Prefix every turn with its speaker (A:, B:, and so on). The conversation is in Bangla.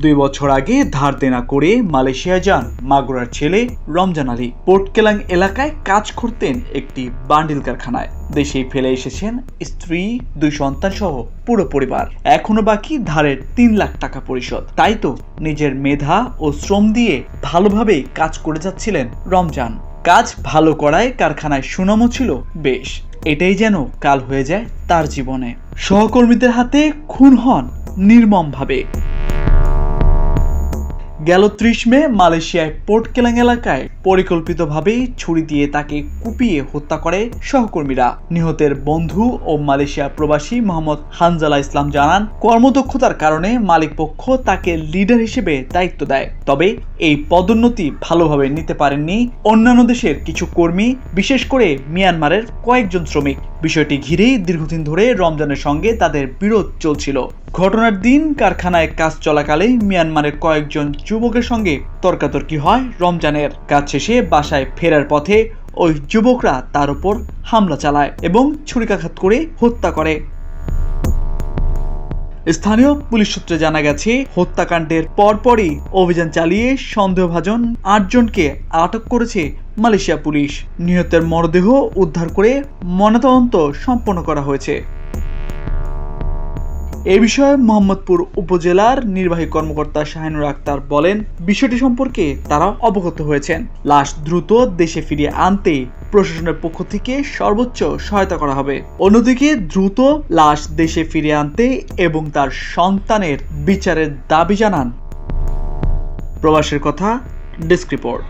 A: দুই বছর আগে ধার দেনা করে মালয়েশিয়া যান মাগুরার ছেলে রমজান আলী। পোর্টকেলাং এলাকায় কাজ করতেন একটি বান্ডিল কারখানায়। দেশে ফেলে এসেছেন স্ত্রী, দুই সন্তান সহ পুরো পরিবার। এখনও বাকি ধারের তিন লাখ টাকা পরিশোধ। তাই তো নিজের মেধা ও শ্রম দিয়ে ভালোভাবে কাজ করে যাচ্ছিলেন রমজান। কাজ ভালো করায় কারখানায় সুনামও ছিল বেশ। এটাই যেন কাল হয়ে যায় তার জীবনে। সহকর্মীদের হাতে খুন হন নির্মমভাবে। গেল ত্রিশ মে মালয়েশিয়ায় পোর্ট কেলাং এলাকায় পরিকল্পিতভাবে ছুরি দিয়ে তাকে কুপিয়ে হত্যা করে সহকর্মীরা। নিহতের বন্ধু ও মালয়েশিয়া প্রবাসী মোহাম্মদ হানজালা ইসলাম জানান, কর্মদক্ষতার কারণে মালিক পক্ষ তাকে লিডার হিসেবে দায়িত্ব দেয়। তবে এই পদোন্নতি ভালোভাবে নিতে পারেননি অন্যান্য দেশের কিছু কর্মী, বিশেষ করে মিয়ানমারের কয়েকজন শ্রমিক। বিষয়টি ঘিরেই দীর্ঘদিন ধরে রমজানের সঙ্গে তাদের বিরোধ চলছিল। ঘটনার দিন কারখানায় কাজ চলাকালে মিয়ানমারের কয়েকজন যুবকের সঙ্গে তর্কাতর্কি হয় রমজানের। কাজ শেষে বাসায় ফেরার পথে ওই যুবকরা তার উপর হামলা চালায় এবং ছুরিকাঘাত করে হত্যা করে। স্থানীয় পুলিশ সূত্রে জানা গেছে, হত্যাকাণ্ডের পরপরই অভিযান চালিয়ে সন্দেহভাজন আটজনকে আটক করেছে মালয়েশিয়া পুলিশ। নিহতের মরদেহ উদ্ধার করে ময়নাতদন্ত সম্পন্ন করা হয়েছে। এ বিষয়ে মোহাম্মদপুর উপজেলার নির্বাহী কর্মকর্তা শাহিনুর আক্তার বলেন, বিষয়টি সম্পর্কে তারা অবগত হয়েছেন। লাশ দ্রুত দেশে ফিরিয়ে আনতে প্রশাসনের পক্ষ থেকে সর্বোচ্চ সহায়তা করা হবে। অন্যদিকে, দ্রুত লাশ দেশে ফিরিয়ে আনতে এবং তার সন্তানের বিচারের দাবি জানান। প্রবাসের কথা, ডেস্ক রিপোর্ট।